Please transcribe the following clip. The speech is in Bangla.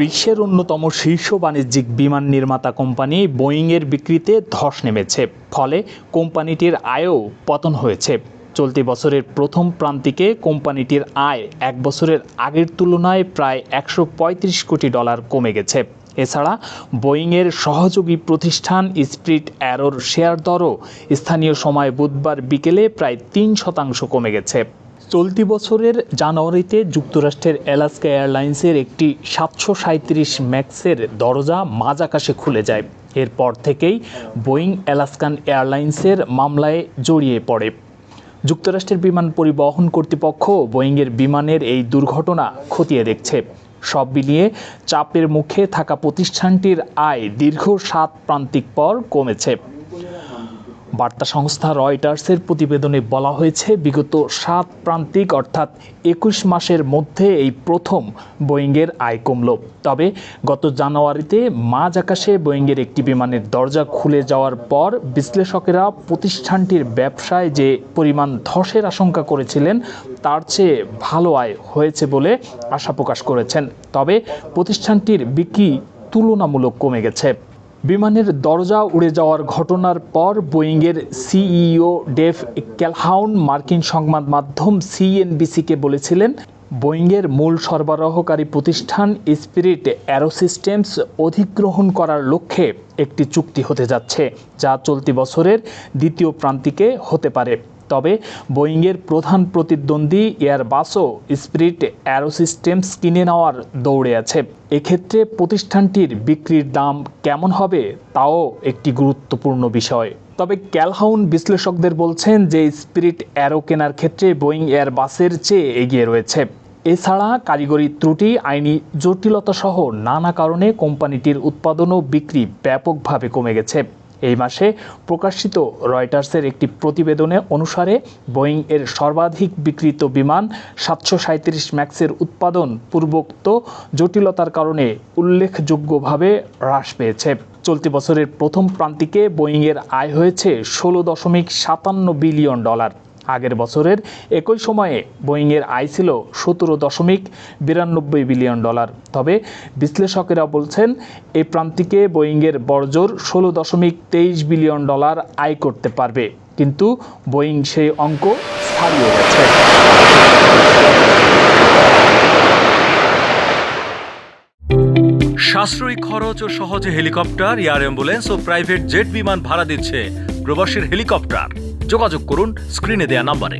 বিশ্বের অন্যতম শীর্ষ বাণিজ্যিক বিমান নির্মাতা কোম্পানি বোয়িংয়ের বিক্রিতে ধস নেমেছে। ফলে কোম্পানিটির আয়ও পতন হয়েছে। চলতি বছরের প্রথম প্রান্তিকে কোম্পানিটির আয় এক বছরের আগের তুলনায় প্রায় একশো পঁয়ত্রিশ কোটি ডলার কমে গেছে। এছাড়া বোয়িংয়ের সহযোগী প্রতিষ্ঠান স্প্রিট অ্যারোর শেয়ার দরও স্থানীয় সময় বুধবার বিকেলে প্রায় তিন শতাংশ কমে গেছে। চলতি বছরের জানুয়ারিতে যুক্তরাষ্ট্রের অ্যালাস্কা এয়ারলাইন্সের একটি সাতশো সাঁত্রিশ ম্যাক্সের দরজা মাঝ আকাশে খুলে যায়। এরপর থেকেই বোয়িং অ্যালাস্কান এয়ারলাইন্সের মামলায় জড়িয়ে পড়ে। যুক্তরাষ্ট্রের বিমান পরিবহন কর্তৃপক্ষ বোয়িংয়ের বিমানের এই দুর্ঘটনা খতিয়ে দেখছে। সব মিলিয়ে চাপের মুখে থাকা প্রতিষ্ঠানটির আয় দীর্ঘ সাত প্রান্তিক পর কমেছে। বার্তা সংস্থা রয়টার্সের প্রতিবেদনে বলা হয়েছে, বিগত সাত প্রান্তিক অর্থাৎ একুশ মাসের মধ্যে এই প্রথম বোয়িংয়ের আয় কমল। তবে গত জানুয়ারিতে মাঝ আকাশে বোয়িংয়ের একটি বিমানের দরজা খুলে যাওয়ার পর বিশ্লেষকেরা প্রতিষ্ঠানটির ব্যবসায় যে পরিমাণ ধসের আশঙ্কা করেছিলেন, তার চেয়ে ভালো আয় হয়েছে বলে আশা প্রকাশ করেছেন। তবে প্রতিষ্ঠানটির বিক্রি তুলনামূলক কমে গেছে। বিমানের দরজা উড়ে যাওয়ার ঘটনার পর বোয়িংয়ের সিইও ডেভ ক্যালহাউন মার্কিন সংবাদ মাধ্যম সিএনবিসিকে বলেছিলেন, বোয়িংয়ের মূল সরবরাহকারী প্রতিষ্ঠান স্পিরিট অ্যারোসিস্টেমস অধিগ্রহণ করার লক্ষ্যে একটি চুক্তি হতে যাচ্ছে, যা চলতি বছরের দ্বিতীয় প্রান্তিকে হতে পারে। তবে বোয়িংয়ের প্রধান প্রতিদ্বন্দ্বী এয়ারবাসও স্পিরিট অ্যারোসিস্টেমস কিনে নেওয়ার দৌড়ে আছে। এক্ষেত্রে প্রতিষ্ঠানটির বিক্রির দাম কেমন হবে তাও একটি গুরুত্বপূর্ণ বিষয়। তবে ক্যালহাউন বিশ্লেষকদের বলছেন যে স্পিরিট অ্যারো কেনার ক্ষেত্রে বোয়িং এয়ারবাসের চেয়ে এগিয়ে রয়েছে। এছাড়া কারিগরি ত্রুটি, আইনি জটিলতা সহ নানা কারণে কোম্পানিটির উৎপাদন ও বিক্রি ব্যাপকভাবে কমে গেছে। এই মাসে প্রকাশিত রয়টার্সের একটি প্রতিবেদনে অনুসারে বোয়িং এর সর্বাধিক বিক্রিত বিমান সাতশো সাঁত্রিশ ম্যাক্সের উৎপাদন পূর্বোক্ত জটিলতার কারণে উল্লেখযোগ্যভাবে হ্রাস পেয়েছে। চলতি বছরের প্রথম প্রান্তিকে বোয়িংয়ের আয় হয়েছে ষোলো দশমিক সাতান্ন বিলিয়ন ডলার। আগের বছরের একই সময়ে বোয়িংয়ের আয় ছিল সতেরো দশমিক বিরানব্বই বিলিয়ন ডলার। তবে বিশ্লেষকেরা বলছেন এই প্রান্তিকে বোয়িংয়ের বর্জর ষোলো দশমিক তেইশ বিলিয়ন ডলার আয় করতে পারবে। কিন্তু বোয়িং সেই অঙ্ক ছাড়িয়ে গেছে। সাশ্রয়ী খরচ ও সহজে হেলিকপ্টার, এয়ার অ্যাম্বুলেন্স ও প্রাইভেট জেট বিমান ভাড়া দিচ্ছে প্রবাসীর হেলিকপ্টার। যোগাযোগ করুন স্ক্রিনে দেয়া নাম্বারে।